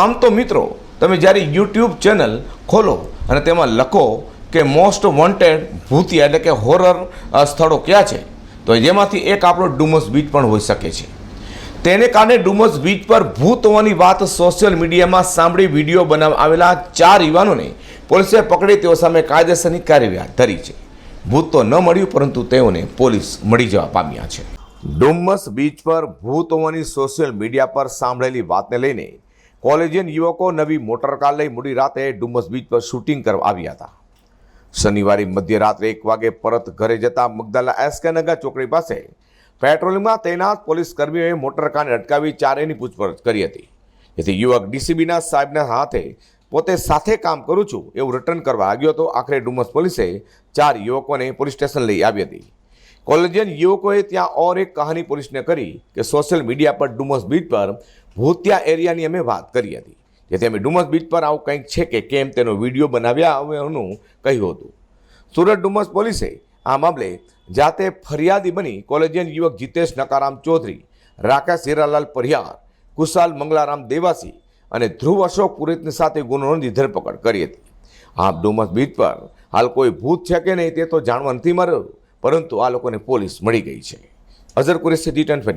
આમ તો મિત્રો, તમે જ્યારે યુટ્યુબ ચેનલ ખોલો અને તેમાં લખો કે મોસ્ટ વોન્ટેડ ભૂતિયા એટલે કે હોરર સ્થળો ક્યાં છે, તો જેમાંથી એક આપણો ડુમસ બીચ પણ હોઈ શકે છે. તેને કારણે ડુમસ બીચ પર ભૂત હોવાની વાત સોશિયલ મીડિયામાં સાંભળી વીડિયો બનાવવા આવેલા ચાર યુવાનોને પોલીસે પકડી તેઓ સામે કાયદેસરની કાર્યવાહી ધરી છે. ભૂત તો ન મળ્યું, પરંતુ તેઓને પોલીસ મળી જવા પામ્યા છે. ડુમસ બીચ પર ભૂત હોવાની સોશિયલ મીડિયા પર સાંભળેલી વાતને લઈને કોલેજિયન યુવકો નવી મોટરકાર લઈ મોડી રાતે ડુમસ બીચ પર શૂટિંગ કરવા આવ્યા હતા. શનિવારે મધ્યરાત્રે એક વાગે પરત ઘરે જતા મગદાલા એસકે નગર ચોકડી પાસે પેટ્રોલિંગમાં તૈનાત પોલીસ કર્મીઓએ મોટરકારને અટકાવી ચારેયની પૂછપરછ કરી હતી. જેથી યુવક ડીસીબીના સાહેબના હાથે પોતે સાથે કામ કરું છું એવું રિટર્ન કરવા આવ્યો હતો. આખરે ડુમસ પોલીસે ચાર યુવકોને પોલીસ સ્ટેશન લઈ આવી હતી. કોલેજિયન યુવકોએ ત્યાં ઓર એક કહાની પોલીસને કરી કે સોશિયલ મીડિયા પર ડુમસ બીચ પર ભૂતિયા એરિયાની અમે વાત કરી હતી. જેથી અમે ડુમસ બીચ પર આવું કંઈક છે કે કેમ તેનો વીડિયો બનાવ્યા હોવાનું કહ્યું હતું. સુરત ડુમસ પોલીસે આ મામલે જાતે ફરિયાદી બની કોલેજિયન યુવક જીતેશ નકારામ ચૌધરી, રાકેશ હીરાલાલ પરિહાર, કુશાલ મંગલારામ દેવાસી અને ધ્રુવ અશોક પુરોહિતની સાથે ગુનો નોંધી ધરપકડ કરી હતી. આ ડુમસ બીચ પર હાલ કોઈ ભૂત છે કે નહીં તે તો જાણવા નથી મળ્યું. પરંતુ આ લોકોને પોલીસ મળી ગઈ છે. Azhar Qureshi D twenty